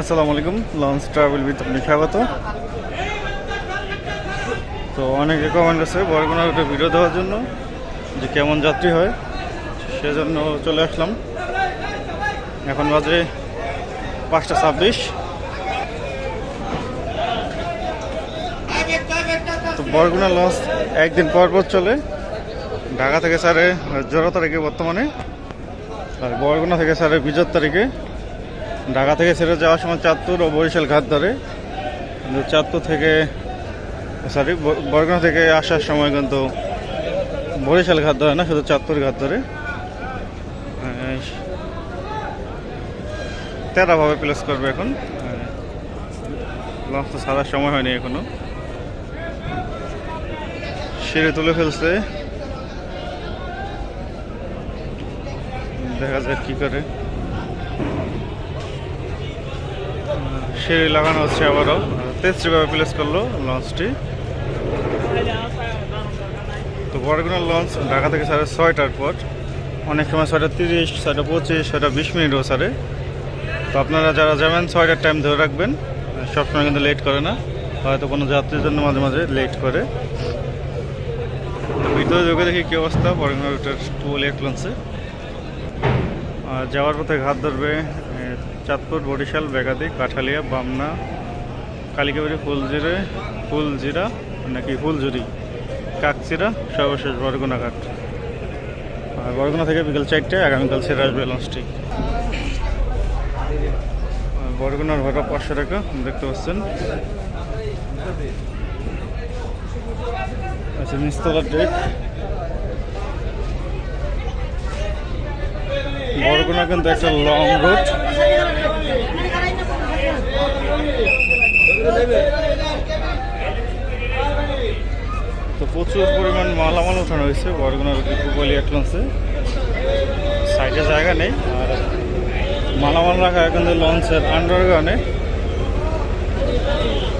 আসসালামু আলাইকুম launch travel with আপনি স্বাগত। তো অনেকে কমেন্ট আছে বরগুনার একটা ভিডিও দেওয়ার জন্য, যে কেমন যাত্রী হয়, সেজন্য চলে আসলাম। এখন বাজে পাঁচটা ছাব্বিশ। তো বরগুনা লঞ্চ একদিন পর পর চলে। ঢাকা থেকে সারে জোড়া তারিখে বর্তমানে, আর বরগুনা থেকে সারে বিজত তারিখে। ঢাকা থেকে ছেড়ে যাওয়ার সময় চাঁদপুর ও বরিশাল ঘাট ধরে। কিন্তু চাঁদপুর থেকে সরি বরগুনা থেকে আসার সময় কিন্তু বরিশাল ঘাট ধরে না, শুধু চাঁদপুর ঘাট ধরে। তেরাভাবে প্লেস করবে এখন। লঞ্চ তো সারার সময় হয়নি এখনও। সিঁড়ি তুলে ফেলছে। দেখা যাক কি করে। সিঁড়ি লাগানো হচ্ছে আবারও। তেত্রিভাবে প্লেস করল লঞ্চটি তো বড়গুনা লঞ্চ ঢাকা থেকে সাড়ে ছয়টার পর। অনেক সময় ছয়টা তিরিশ, ছয়টা পঁচিশ, ছয়টা বিশ মিনিটও সারে তো আপনারা যারা যাবেন, ছয়টার টাইম ধরে রাখবেন। সবসময় কিন্তু লেট করে না। হয়তো কোনো যাত্রীর জন্য মাঝে মাঝে লেট করে। ভিতরে যোগে দেখি কী অবস্থা। বড়গুনা রুটের টু লেট লঞ্চে আর যাওয়ার পথে ঘাট ধরবে। চাঁদপুর, বরিশাল, বেগাদি, কাঠালিয়া, বামনা কালিকাবাড়ি ফুলজিরে, ফুলজিরা নাকি ফুলজুরি কাকচিরা সর্বশেষ বরগুনা ঘাট আর বরগুনা থেকে বিকেল চারটায় আগামীকাল ছেড়ে আসবে লঞ্চটি বরগুনার ভাড়া পাঁচশো টাকা, দেখতে পাচ্ছেন। আচ্ছা নিস্তলার ডেক। বরগুনা কিন্তু একটা লং রুট তো প্রচুর পরিমাণ মালামাল ওঠানো হয়েছে, বরগুনার কুপলি এক লঞ্চে সাইডে জায়গা নেই, আর মালামাল রাখা কিন্তু লঞ্চের আন্ডারগ্রাউন্ডে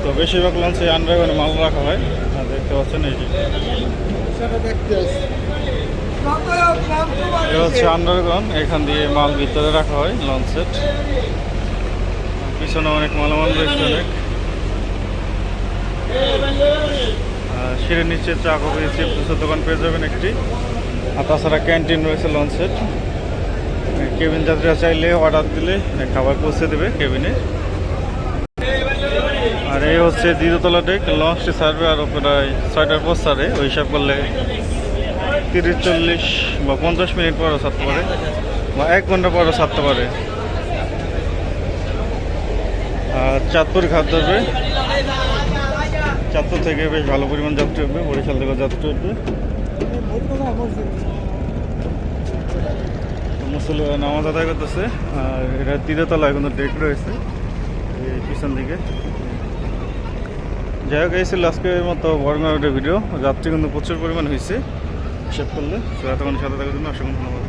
তো বেশিরভাগ লঞ্চে আন্ডারগ্রাউন্ডে মাল রাখা হয়, আর দেখতে পাচ্ছেন এই যে। হচ্ছে আন্ডারগ্রাউন্ড এখান দিয়ে মাল ভিতরে রাখা হয় লঞ্চের। পিছনে অনেক মালামাল রয়েছে অনেক। সিঁড়ির নিচে চা কফি চিপসের দোকান পেয়ে যাবেন একটি। আর তাছাড়া ক্যান্টিন রয়েছে লঞ্চের কেবিন যাত্রীরা চাইলে অর্ডার দিলে খাবার পৌঁছে দেবে কেবিনে। আর এই হচ্ছে দ্বিতীয়তলা ডেক, লঞ্চটি সার্ভে আরও প্রায় ছয়টার পর সারে ওই হিসাব করলে তিরিশ, চল্লিশ বা পঞ্চাশ মিনিট পরও ছাড়তে পারে বা এক ঘণ্টা পরও ছাড়তে পারে। চাঁদপুর ঘাট ধরবে চাঁদপুর থেকে বেশ ভালো পরিমাণ যাত্রী উঠবে, বরিশাল থেকে যাত্রী উঠবে। মুসল নামাজ আদায় করতেছে, আর এটা তলায় কিন্তু ডেক রয়েছে পিছন দিকে। যাই হোক ছিল আজকের মতো বরগাঁ ভিডিও। যাত্রী কিন্তু প্রচুর পরিমাণ হয়েছে, হিসাব করলে। এতক্ষণ সাথে থাকার জন্য অসংখ্য ধন্যবাদ।